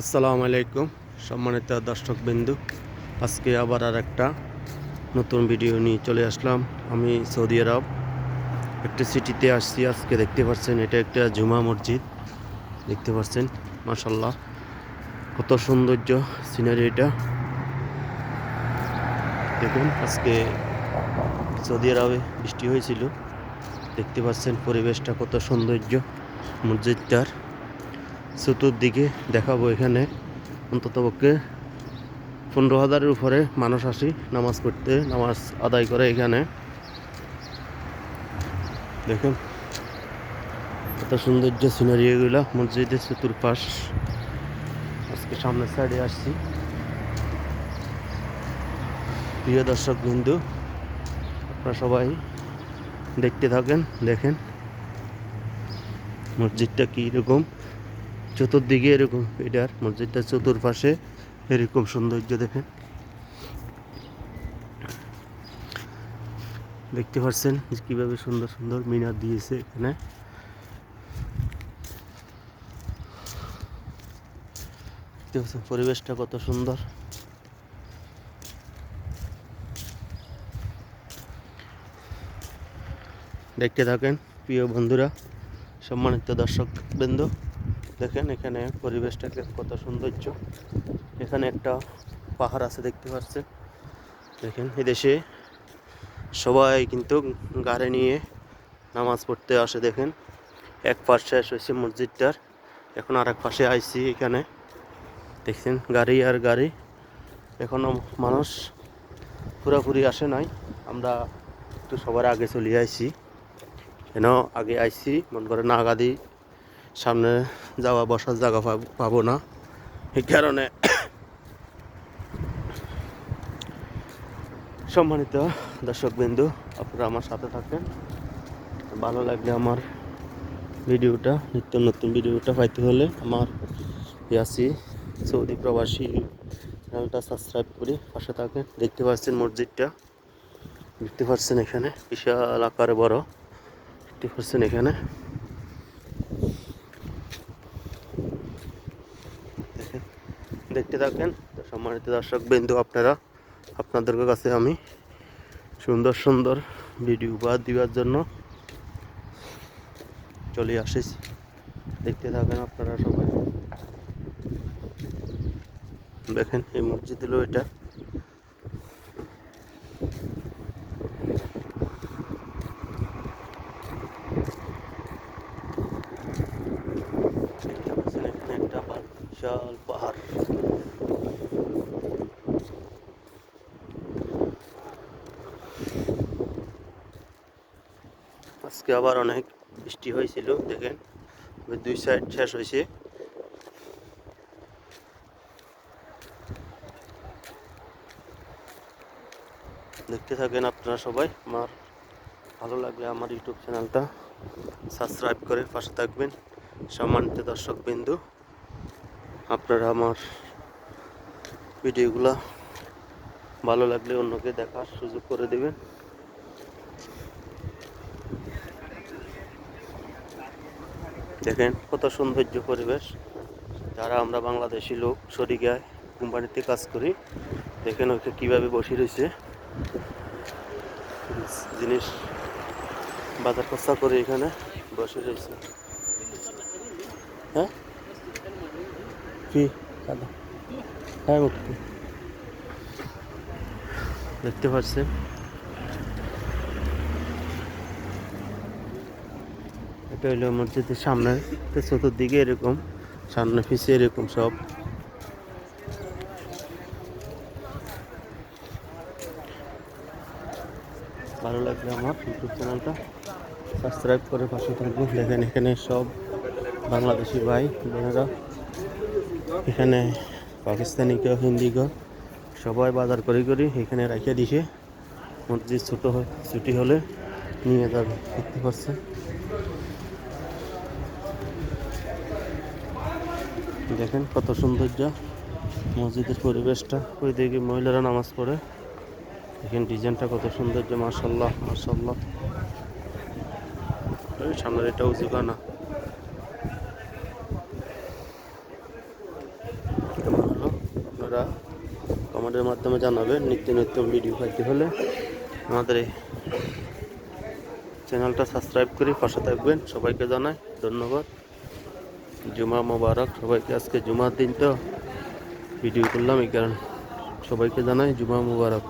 আসসালামু আলাইকুম, সম্মানিত দর্শক বিন্দু আজকে আবার আর একটা নতুন ভিডিও নিয়ে চলে আসলাম। আমি সৌদি আরব, একটা সিটিতে আসছি। আজকে দেখতে পাচ্ছেন, এটা একটা জুমা মসজিদ। দেখতে পাচ্ছেন মাসাল্লাহ কত সৌন্দর্য সিনারি এটা। দেখুন, আজকে সৌদি আরবে বৃষ্টি হয়েছিল। দেখতে পাচ্ছেন, পরিবেশটা কত সৌন্দর্য মসজিদটার। চতুর্দিকে দেখাবো এখানে। অন্ততপক্ষে পনেরো হাজারের উপরে মানুষ আসি, নামাজ পড়তে, নামাজ আদায় করে এখানে। দেখুন, কত সৌন্দর্য সিনারি এগুলো, মসজিদের চতুর্পাশ আজকে সামনের সাইডে আসছি। প্রিয় দর্শক বিন্দু আপনারা সবাই দেখতে থাকেন, দেখেন। মসজিদটা কীরকম? চতুর্দিকে এরকম এটার মসজিদটার চতুর্পাশে এরকম সৌন্দর্য দেখেন। দেখতে পাচ্ছেন কীভাবে সুন্দর সুন্দর মিনার দিয়েছে এখানে। দেখতে পাচ্ছেন পরিবেশটা কত সুন্দর। দেখতে থাকেন প্রিয় বন্ধুরা, সম্মানিত দর্শক বৃন্দ দেখেন এখানে পরিবেশটাকে কত সৌন্দর্য। এখানে একটা পাহাড় আছে দেখতে পাচ্ছেন। দেখেন, এদেশে সবাই কিন্তু গাড়ি নিয়ে নামাজ পড়তে আসে, দেখেন। এক পাশ শেষ হয়েছে মসজিদটার, এখন আর এক পাশে আইসি এখানে। দেখছেন, গাড়ি আর গাড়ি। এখনও মানুষ পুরোপুরি আসে নাই। আমরা একটু সবার আগে চলে আইছি কেন আগে আইছি মন করে না গাদি সামনে যাওয়া, বসার জায়গা পাব- না। এই কারণে সম্মানিত দর্শকবিন্দু, আপনারা আমার সাথে থাকেন। ভালো লাগলে আমার ভিডিওটা, নিত্য নতুন ভিডিওটা পাইতে হলে আমার ইয়াসি সৌদি প্রবাসী চ্যানেলটা সাবস্ক্রাইব করি পাশে থাকেন। দেখতে পাচ্ছেন মসজিদটা। দেখতে পাচ্ছেন এখানে বিশাল আকারে বড়। দেখতে পাচ্ছেন এখানে দেখতে থাকেন। সম্মানিত দর্শক বিন্দু, আপনারা আপনাদের কাছে আমি সুন্দর সুন্দর ভিডিও উপহার দেওয়ার জন্য চলে আসেছি দেখতে থাকেন আপনারা সবাই। দেখেন, এই মসজিদ হলো এটা দেখতে পাচ্ছেন এখানে একটা পা- বিশাল পাহাড়। আজকে আবার অনেক বৃষ্টি হয়েছিল, দেখেন। দুই সাইড শেষ হয়েছে। দেখতে থাকেন আপনারা সবাই, আমার ভালো লাগলে আমার ইউটিউব চ্যানেলটা সাবস্ক্রাইব করে পাশে থাকবেন। সম্মানিত দর্শক বিন্দু আপনারা আমার ভিডিওগুলো ভালো লাগলে অন্যকে দেখার সুযোগ করে দেবেন। দেখেন কত সৌন্দর্য পরিবেশ। যারা আমরা বাংলাদেশি লোক, সরিগায় কোম্পানিতে কাজ করি, দেখেন ওকে কীভাবে বসে রয়েছে। জিনিস বাজার খরচা করে এখানে বসে রয়েছে। হ্যাঁ? হ্যাঁ মুক্তি দেখতে পাচ্ছেন এটা হলো মসজিদের সামনে চতুর্দিকে এরকম, সামনে পিছিয়ে এরকম সব। ভালো লাগলে আমার ইউটিউব চ্যানেলটা। সাবস্ক্রাইব করে পাশে থাকবেন। দেখেন এখানে সব বাংলাদেশি ভাই, বোনেরা। এখানে পাকিস্তানি কেউ, হিন্দি কেউ, সবাই বাজার করে করি এখানে রেখে দিছে। মসজিদ ছোটো ছুটি হলে নিয়ে যাবে, দেখতে পাচ্ছে দেখেন কত সৌন্দর্য, মসজিদের পরিবেশটা। ওই দিকে মহিলারা নামাজ পড়ে। দেখেন ডিজাইনটা কত সৌন্দর্য মার্শাল্লাহ মার্শাল্লাহ সামনের এটা উঁচু কানা আপনারা কমেন্টের মাধ্যমে জানাবেন, নিত্য নিত্য ভিডিও পাইতে হলে। আমাদের চ্যানেলটা সাবস্ক্রাইব করে পাশে থাকবেন। সবাইকে জানাই ধন্যবাদ। জুমা মোবারক। সবাইকে আজকে জুমার দিন তো। ভিডিও করলাম এই কারণে। সবাইকে জানাই জুমা মোবারক।